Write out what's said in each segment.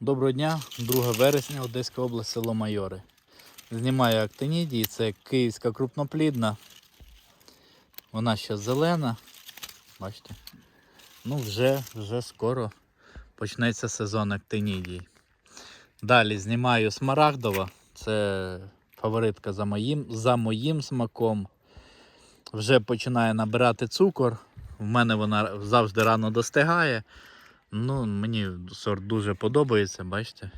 Доброго дня, 2 вересня, Одеська область, село Майори. Знімаю актинідії, це київська крупноплідна. Вона ще зелена. Бачите? Ну, вже, вже скоро почнеться сезон актинідій. Далі знімаю смарагдова. Це фаворитка за моїм, за моїм смаком. Вже починає набирати цукор. В мене вона завжди рано достигає. Ну, мені сорт дуже подобається, бачите?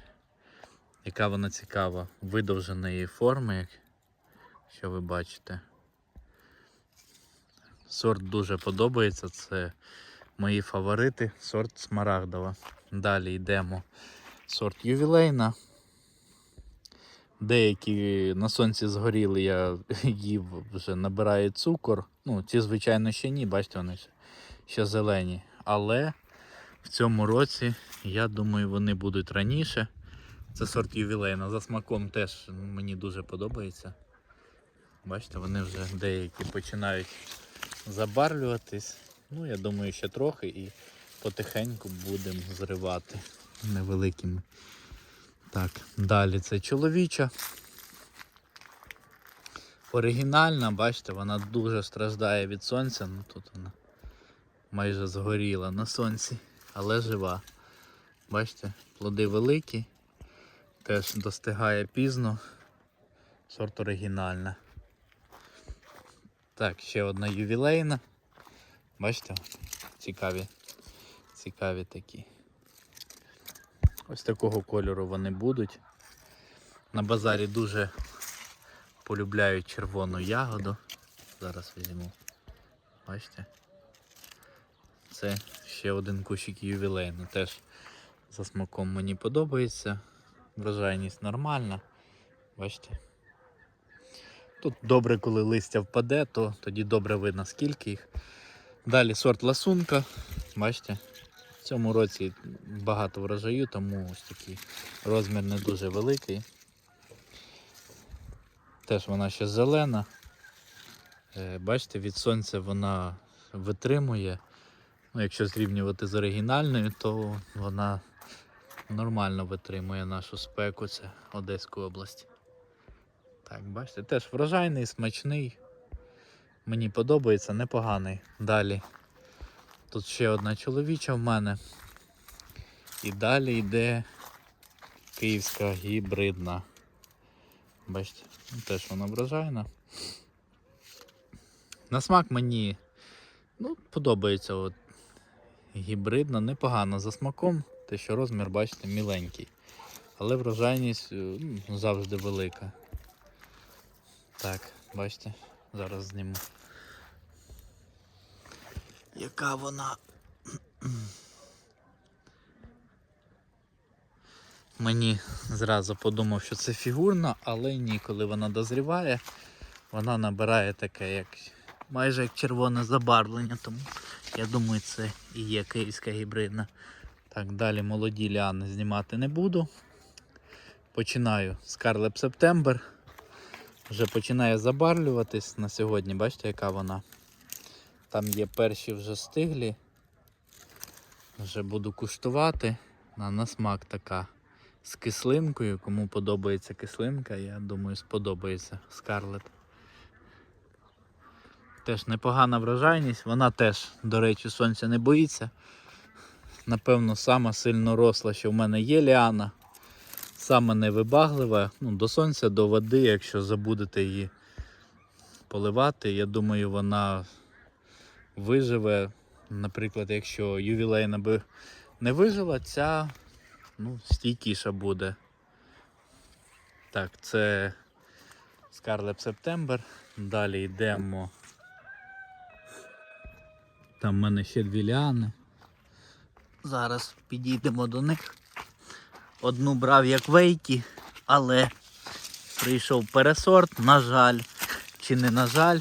Яка вона цікава, видовженої форми, як що ви бачите. Сорт дуже подобається, це мої фаворити, сорт Смарагдова. Далі йдемо. Сорт ювілейна. Деякі на сонці згоріли, я їв, вже набирає цукор. Ну, ці, звичайно, ще ні, бачите, вони ще зелені. Але в цьому році, я думаю, вони будуть раніше. Це сорт ювілейна. За смаком теж мені дуже подобається. Бачите, вони вже деякі починають забарвлюватись. Ну, я думаю, ще трохи і потихеньку будемо зривати невеликими. Так, далі це чоловіча. Оригінальна, бачите, вона дуже страждає від сонця. Ну тут вона майже згоріла на сонці, але жива. Бачите, плоди великі, теж достигає пізно. Сорт оригінальна. Так, ще одна ювілейна. Бачите, цікаві, цікаві такі. Ось такого кольору вони будуть. На базарі дуже полюбляють червону ягоду. Зараз візьму. Бачите? Це ще один кущик ювілейний. Теж за смаком мені подобається. Врожайність нормальна. Бачите? Тут добре, коли листя впаде, то тоді добре видно скільки їх. Далі сорт ласунка. Бачите? В цьому році багато врожаю, тому ось такий розмір не дуже великий. Теж вона ще зелена. Е, Бачите, від сонця вона витримує. Ну, якщо зрівнювати з оригінальною, то вона нормально витримує нашу спеку, це Одеську область. Так, бачите, теж врожайний, смачний. Мені подобається, непоганий. Далі. Тут ще одна чоловіча в мене. І далі йде київська гібридна. Бачите, теж вона врожайна. На смак мені ну, подобається от, гібридна, непогано за смаком, те, що розмір, бачите, міленький. Але врожайність е, ну, завжди велика. Так, бачите, зараз зніму. Яка вона. Мені зразу подумав, що це фігурна, але ні, коли вона дозріває, вона набирає таке, як майже як червоне забарвлення, тому я думаю, це і є київська гібридна. Так, далі молоді ліани знімати не буду. Починаю Scarlett September. Вже починає забарвлюватись на сьогодні, бачите, яка вона. Там є перші вже стиглі. Вже буду куштувати. На, на смак така з кислинкою. Кому подобається кислинка, я думаю, сподобається Скарлет. Теж непогана врожайність, вона теж, до речі, сонця не боїться. Напевно, сама сильно росла, що в мене є ліана. Саме невибаглива. Ну, до сонця, до води, якщо забудете її поливати, я думаю, вона виживе. Наприклад, якщо ювілейна би не вижила, ця ну, стійкіша буде. Так, це Scarlet September. Далі йдемо. Там в мене ще дві ліани. Зараз підійдемо до них. Одну брав як вейкі, але прийшов пересорт, на жаль, чи не на жаль.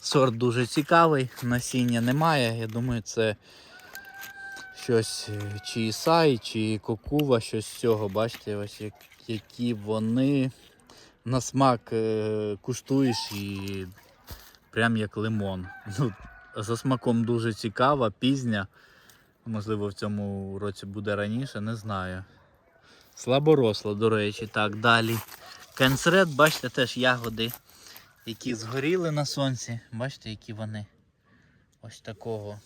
Сорт дуже цікавий, насіння немає. Я думаю, це щось е, чи Ісай, чи Кокува, щось з цього. Бачите, ось як- які вони на смак е, куштуєш і прям як лимон. За смаком дуже цікава, пізня. Можливо, в цьому році буде раніше, не знаю. Слаборосла, до речі, так, далі. Кенсред, бачите, теж ягоди, які згоріли на сонці. Бачите, які вони ось такого.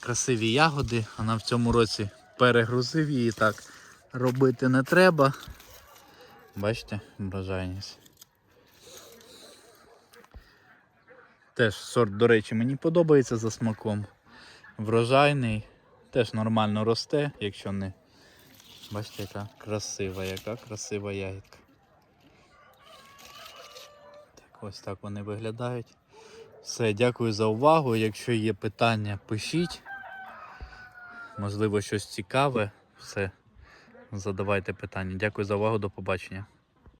Красиві ягоди. Вона в цьому році перегрузив її так. Робити не треба. Бачите, врожайність. Теж сорт, до речі, мені подобається за смаком. Врожайний, теж нормально росте, якщо не. Бачите, яка красива, яка красива ягідка. Так, ось так вони виглядають. Все, дякую за увагу. Якщо є питання, пишіть. Можливо, щось цікаве. Все, задавайте питання. Дякую за увагу, до побачення.